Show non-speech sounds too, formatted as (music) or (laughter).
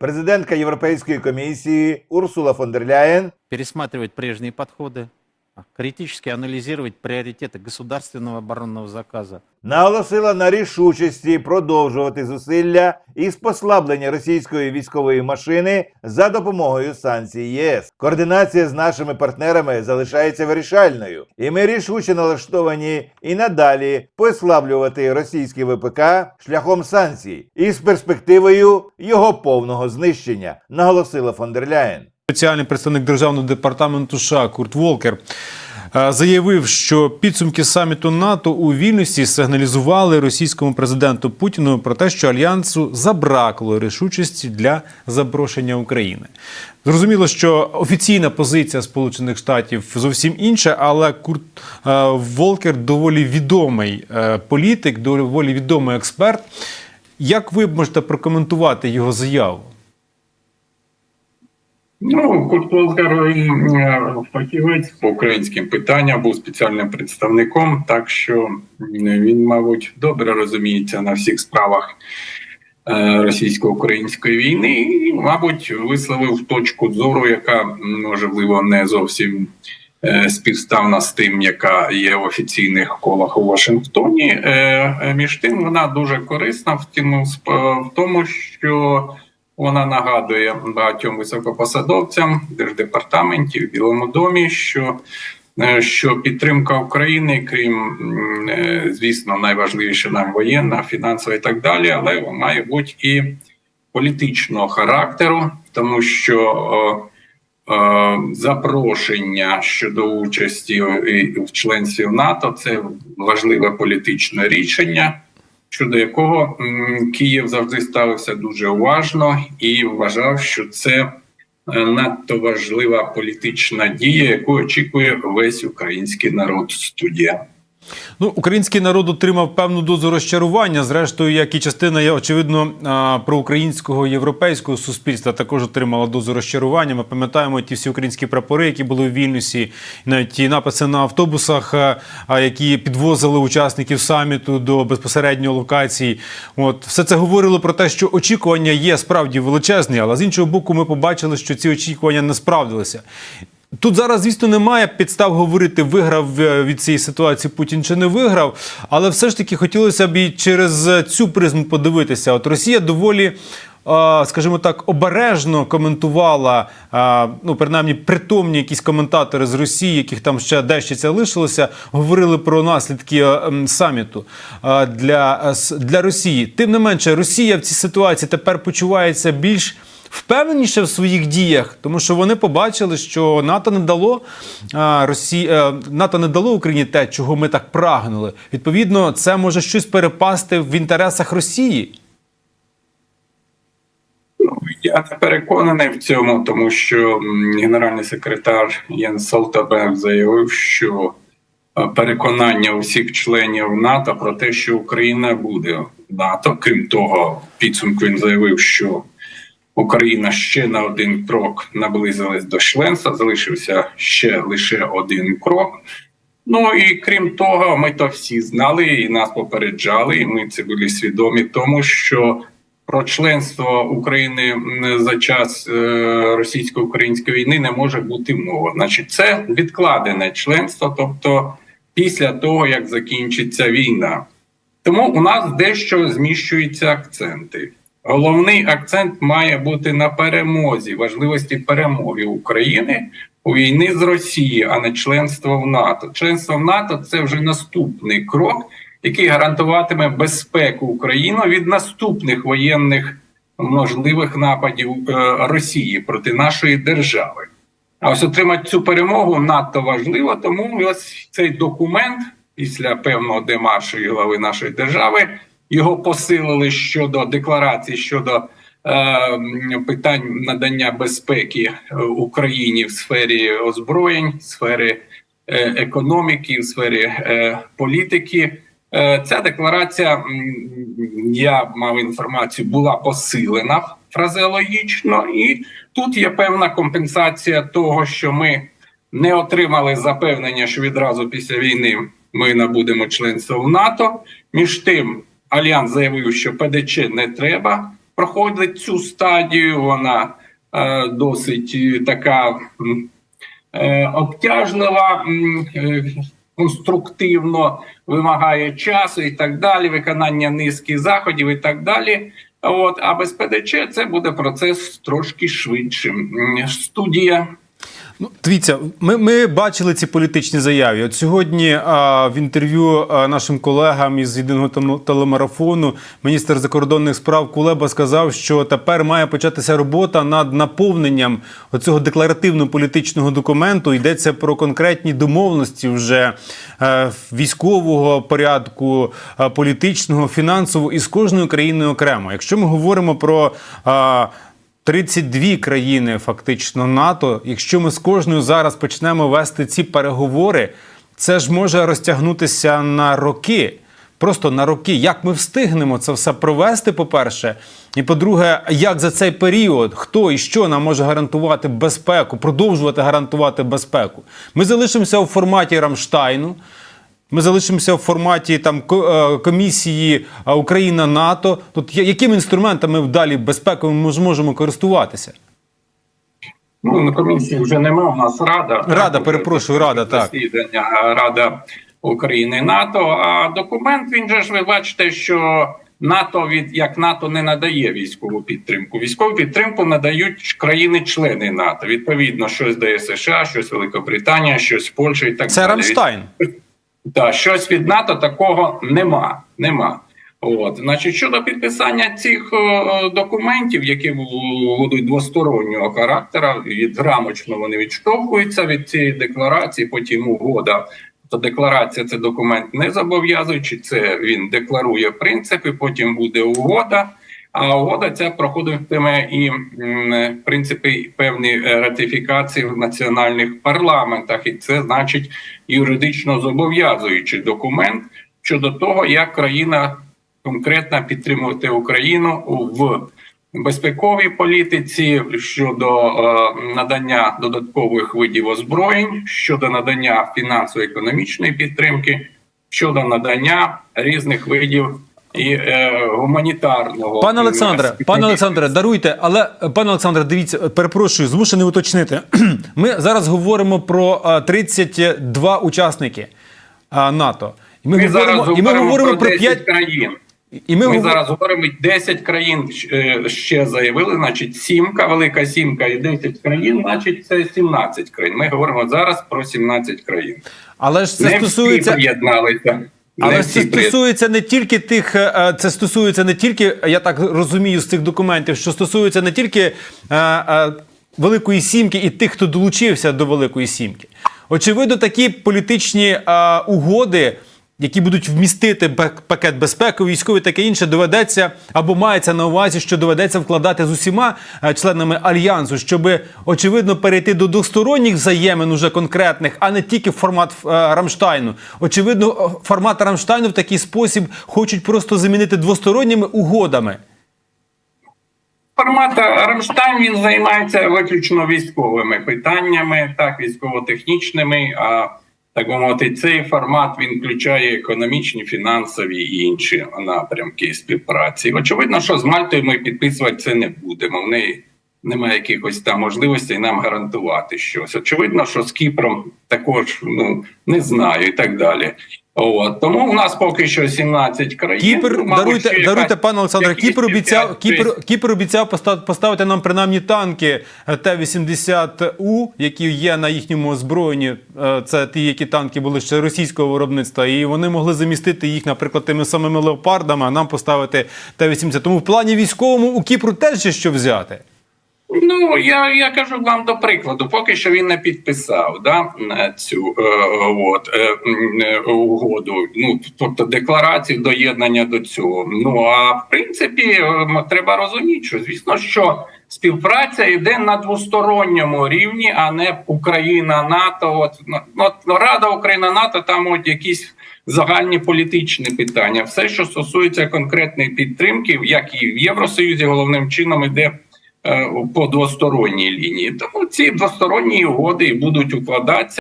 президентка Європейської комісії Урсула фон дер Ляєн. Пересматривать прежние подходы, критически анализировать приоритеты государственного оборонного заказа. наголосила на рішучості продовжувати зусилля із послаблення російської військової машини за допомогою санкцій ЄС. Координація з нашими партнерами залишається вирішальною, і ми рішуче налаштовані і надалі послаблювати російський ВПК шляхом санкцій із перспективою його повного знищення, наголосила фон дер Ляєн. Спеціальний представник державного департаменту США Курт Волкер е, заявив, що підсумки саміту НАТО у Вільнюсі сигналізували російському президенту Путіну про те, що альянсу забракло рішучості для заброшення України. Зрозуміло, що офіційна позиція Сполучених Штатів зовсім інша, але Курт е, Волкер доволі відомий е, політик, доволі відомий експерт. Як ви можете прокоментувати його заяву? Ну, Курт Волкер фахівець по українським питанням, був спеціальним представником, так що він, мабуть, добре розуміється на всіх справах е, російсько-української війни, і, мабуть, висловив точку зору, яка можливо не зовсім е, співставна з тим, яка є в офіційних колах у Вашингтоні. Е, Між тим, вона дуже корисна в тому, що вона нагадує багатьом високопосадовцям держдепартаментів, Білому домі, що, е, що підтримка України, крім е, звісно, найважливіше нам воєнна, фінансова і так далі, але має бути і політичного характеру, тому що е, е, запрошення щодо участі в членстві в НАТО це важливе політичне рішення щодо якого Київ завжди ставився дуже уважно і вважав, що це е, надто важлива політична дія, яку очікує весь український народ. Студія. Ну, український народ отримав певну дозу розчарування. Зрештою, як і частина є очевидно проукраїнського європейського суспільства, також отримала дозу розчарування. Ми пам'ятаємо ті всі українські прапори, які були в Вільнюсі, навіть ті написи на автобусах, які підвозили учасників саміту до безпосередньої локації. От все це говорило про те, що очікування є справді величезні, але з іншого боку, ми побачили, що ці очікування не справдилися. Тут зараз, звісно, немає підстав говорити, виграв е, від цієї ситуації Путін чи не виграв. Але все ж таки хотілося б і через цю призму подивитися. От Росія доволі. е, Скажімо так, обережно коментувала, е, ну принаймні притомні якісь коментатори з Росії, яких там ще дещо це лишилося, говорили про наслідки е, саміту е, для, е, для Росії. Тим не менше, Росія в цій ситуації тепер почувається більш впевненіше в своїх діях, тому що вони побачили, що НАТО не дало Росії, е, НАТО не дало Україні те, чого ми так прагнули. Відповідно, це може щось перепасти в інтересах Росії. Ну, я не переконаний в цьому, тому що генеральний секретар Єн Солтабек заявив, що е, переконання усіх членів НАТО про те, що Україна буде НАТО. Крім того, підсумку він заявив, що Україна ще на один крок наблизилась до членства, залишився ще лише один крок. Ну і крім того, ми то всі знали і нас попереджали, і ми це були свідомі, тому що про членство України за час е, російсько-української війни не може бути мова. Значить, це відкладене членство, тобто після того як закінчиться війна. Тому у нас дещо зміщуються акценти. Головний акцент має бути на перемозі, важливості перемоги України у війни з Росією, а не членство в НАТО. Членство в НАТО це вже наступний крок, який гарантуватиме безпеку України від наступних воєнних можливих нападів е, Росії проти нашої держави. А ось отримати цю перемогу надто важливо, тому ось цей документ після певного демаршу і глави нашої держави його посилили щодо декларації щодо е, питань надання безпеки е, Україні в сфері озброєнь, в сфері е, економіки, в сфері е, політики. Е, Ця декларація, я мав інформацію, була посилена фразеологічно, і тут є певна компенсація того, що ми не отримали запевнення, що відразу після війни ми набудемо членство в НАТО. Між тим, альянс заявив, що ПДЧ не треба проходить цю стадію. Вона е, досить е, така е, обтяжлива, е, конструктивно вимагає часу і так далі, виконання низки заходів і так далі. От, а без ПДЧ це буде процес трошки швидшим. Студія Ну, дивіться, ми, ми бачили ці політичні заяви. От сьогодні а, в інтерв'ю а, нашим колегам із єдиного телемарафону міністр закордонних справ Кулеба сказав, що тепер має початися робота над наповненням оцього декларативного політичного документу. Йдеться про конкретні домовленості вже е, військового порядку, е, політичного, фінансового і з кожною країною окремо. Якщо ми говоримо про а, 32 країни фактично НАТО. Якщо ми з кожною зараз почнемо вести ці переговори, це ж може розтягнутися на роки. Просто на роки. Як ми встигнемо це все провести, по-перше, і по-друге, як за цей період хто і що нам може гарантувати безпеку, продовжувати гарантувати безпеку. Ми залишимося у форматі Рамштайну. Ми залишимося в форматі там е, комісії е, Україна НАТО. Тут якими інструментами далі безпековими ми зможемо користуватися? Ну, на комісії вже нема. У нас рада. Рада, Так, перепрошую, Рада, так. засідання Рада України і НАТО. А документ він же ж ви бачите, що НАТО від як НАТО не надає військову підтримку. Військову підтримку надають країни-члени НАТО. Відповідно, щось дає США, щось Великобританія, щось Польща і так Це далі. Рамштайн. Так, щось від НАТО такого нема. нема. От, значить, щодо підписання цих е, документів, які будуть двостороннього характера, від рамочно вони відштовхуються від цієї декларації, потім угода. То декларація це документ не зобов'язуючий, це він декларує принципи, потім буде угода. А угода ця проходитиме і принципи певні ратифікації в національних парламентах, і це значить юридично зобов'язуючий документ щодо того, як країна конкретно підтримувати Україну в безпековій політиці щодо е, надання додаткових видів озброєнь, щодо надання фінансово-економічної підтримки, щодо надання різних видів і е, гуманітарного Пане Олександре, е, пане Олександре, даруйте, але е, пане Олександре, дивіться, е, перепрошую, змушений уточнити. (clears throat) Ми зараз говоримо про е, 32 учасники е, НАТО. І ми, Ми зараз говоримо, і ми говоримо про про 10 5 країн. і ми, Ми говоримо- зараз говоримо 10 країн е, ще заявили, значить сімка, велика сімка і 10 країн, значить це 17 країн. Ми говоримо зараз про 17 країн. але ж це не стосується. всі приєдналися. Але не це стосується не тільки тих, е, е, це стосується не тільки, я так розумію з цих документів, що стосується не тільки а, а, Великої Сімки і тих, хто долучився до Великої Сімки. Очевидно, такі політичні а, угоди, які будуть вмістити пакет безпеки, військовий таке інше, доведеться або мається на увазі, що доведеться вкладати з усіма е, членами альянсу, щоб очевидно перейти до двосторонніх взаємин уже конкретних, а не тільки в формат е, Рамштайну. Очевидно, формат Рамштайну в такий спосіб хочуть просто замінити двосторонніми угодами. Формат Рамштайн він займається виключно військовими питаннями, так військово-технічними. А так би мовити, цей формат він включає економічні, фінансові і інші напрямки співпраці. Очевидно, що з Мальтою ми підписувати це не будемо. В неї немає якихось там можливостей нам гарантувати щось. Очевидно, що з Кіпром також ну не знаю і так далі. От тому у нас поки що 17 країн. Кіпр, мабуть, даруйте, даруйте, пане Олександре, Кіпр обіцяв, 5-6. Кіпр, Кіпр обіцяв поста- поставити нам принаймні танки е, Т-80У, які є на їхньому озброєнні. Е, Це ті, які танки були ще російського виробництва, і вони могли замістити їх, наприклад, тими самими леопардами, а нам поставити Т-80. Тому в плані військовому у Кіпру теж є що взяти. Ну я, я кажу вам до прикладу, поки що він не підписав да, цю е, от, е, е, угоду. Ну тобто декларацію доєднання до цього. Ну а в принципі е, треба розуміти, що звісно, що співпраця йде на двосторонньому рівні, а не Україна НАТО. От, ну, от Рада Україна НАТО, там от якісь загальні політичні питання. Все, що стосується конкретної підтримки, як і в Євросоюзі, головним чином іде по двосторонній лінії. Тому ці двосторонні угоди і будуть укладатися.